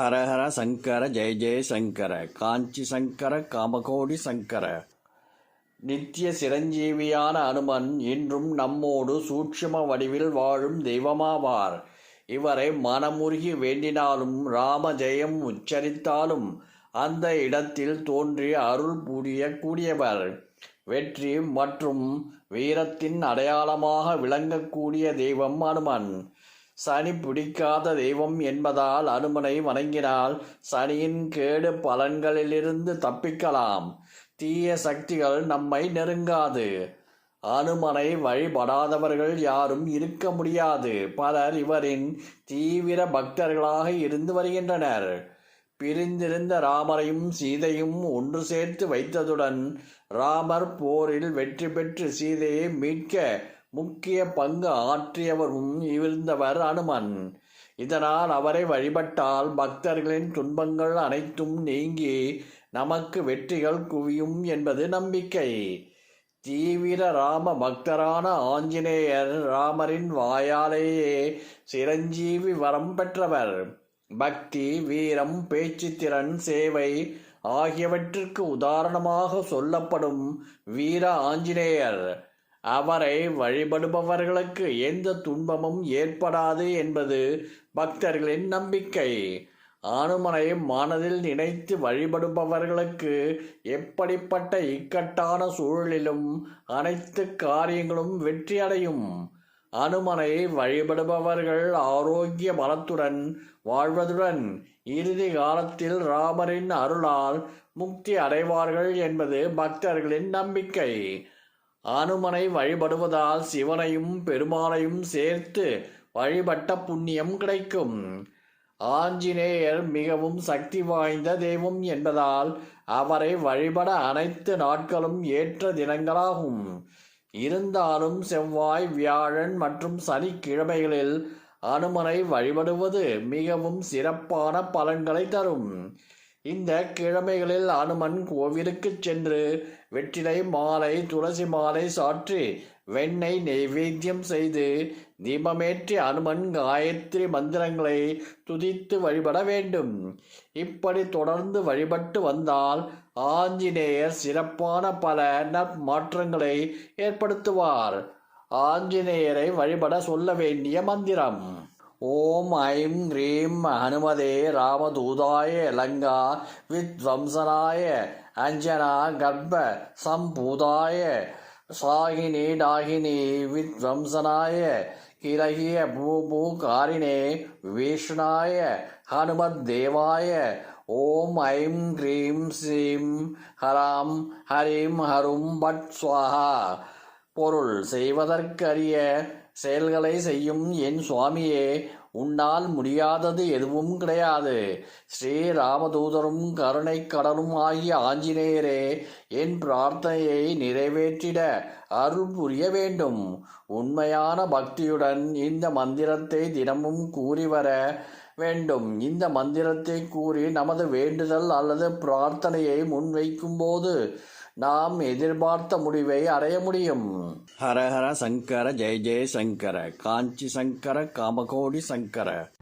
ஹரஹர சங்கர ஜெய ஜெய சங்கர காஞ்சி சங்கர காமகோடி சங்கர. நித்திய சிரஞ்சீவியான அனுமன் இன்றும் நம்மோடு சூட்சும வடிவில் வாழும் தெய்வமாவார். இவரை மனமுருகி வேண்டினாலும் ராம ஜெயம் உச்சரித்தாலும் அந்த இடத்தில் தோன்றி அருள் புரிய கூடியவர். வெற்றி மற்றும் வீரத்தின் அடையாளமாக விளங்கக்கூடிய தெய்வம் அனுமன். சனி பிடிக்காத தெய்வம் என்பதால் அனுமனை வணங்கினால் சனியின் கேடு பலன்களிலிருந்து தப்பிக்கலாம். தீய சக்திகள் நம்மை நெருங்காது. அனுமனை வழிபடாதவர்கள் யாரும் இருக்க முடியாது. பலர் இவரின் தீவிர பக்தர்களாக இருந்து வருகின்றனர். பிரிந்திருந்த ராமரையும் சீதையும் ஒன்று சேர்த்து வைத்ததுடன் ராமர் போரில் வெற்றி பெற்று சீதையை மீட்க முக்கிய பங்கு ஆற்றியவரும் இருந்தவர் அனுமன். இதனால் அவரை வழிபட்டால் பக்தர்களின் துன்பங்கள் அனைத்தும் நீங்கி நமக்கு வெற்றிகள் குவியும் என்பது நம்பிக்கை. தீவிர ராம பக்தரான ஆஞ்சநேயர் ராமரின் வாயாலேயே சிரஞ்சீவி வரம் பெற்றவர். பக்தி வீரம் பேச்சுத்திறன் சேவை ஆகியவற்றிற்கு உதாரணமாக சொல்லப்படும் வீர ஆஞ்சநேயர். அவரை வழிபடுபவர்களுக்கு எந்த துன்பமும் ஏற்படாது என்பது பக்தர்களின் நம்பிக்கை. ஆனுமனை மனதில் நினைத்து வழிபடுபவர்களுக்கு எப்படிப்பட்ட இக்கட்டான சூழலிலும் அனைத்து காரியங்களும் வெற்றியடையும்? அனுமனை வழிபடுபவர்கள் ஆரோக்கிய பலத்துடன் வாழ்வதுடன் இறுதி காலத்தில் ராமரின் அருளால் முக்தி அடைவார்கள் என்பது பக்தர்களின் நம்பிக்கை. அனுமனை வழிபடுவதால் சிவனையும் பெருமாளையும் சேர்த்து வழிபட்ட புண்ணியம் கிடைக்கும். ஆஞ்சநேயர் மிகவும் சக்தி வாய்ந்த தெய்வம் என்பதால் அவரை வழிபட அனைத்து நாட்களும் ஏற்ற தினங்களாகும். இருந்தாலும் செவ்வாய் வியாழன் மற்றும் சனிக்கிழமைகளில் அனுமனை வழிபடுவது மிகவும் சிறப்பான பலன்களை தரும். இந்த கிழமைகளில் அனுமன் கோவிலுக்கு சென்று வெற்றிலை மாலை துளசி மாலை சாற்றி வெண்ணெய் நெய்வேத்தியம் செய்து தீபமேற்றி அனுமன் காயத்ரி மந்திரங்களை துதித்து வழிபட வேண்டும். இப்படி தொடர்ந்து வழிபட்டு வந்தால் ஆஞ்சநேயர் சிறப்பான பல நற்மாற்றங்களை ஏற்படுத்துவார். ஆஞ்சநேயரை வழிபட சொல்ல வேண்டிய மந்திரம். ஓம் ஐம் ஹ்ரீம் ஹனுமதே ராமதூதாய லங்கா வித்வம்சனாய அஞ்சனா கர்ப்ப சம்பூதாய சாகினி டாகினி வித்வம்சனாய கிரகிய பூபூ காரிணே விஷ்ணாய ஹனுமத் தேவாய ஓம் ஐம் ஹ்ரீம் ஸ்ரீம் ஹராம் ஹரிம் ஹரும் பட் ஸ்வாஹா பொருள் செய்வதற்கரிய செயல்களை செய்யும் என் சுவாமியே உன்னால் முடியாதது எதுவும் கிடையாது. ஸ்ரீ ராமதூதரும் கருணை கடலும் ஆகிய ஆஞ்சநேயரே என் பிரார்த்தனையை நிறைவேற்றிட அருள் புரிய வேண்டும். உண்மையான பக்தியுடன் இந்த மந்திரத்தை தினமும் கூறி வர வேண்டும். இந்த மந்திரத்தை கூறி நமது வேண்டுதல் அல்லது பிரார்த்தனையை முன்வைக்கும் போது நாம் எதிர்பார்த்த முடிவை அடைய முடியும். ஹரஹர சங்கர ஜெய ஜெய சங்கர காஞ்சி சங்கர காமகோடி சங்கர.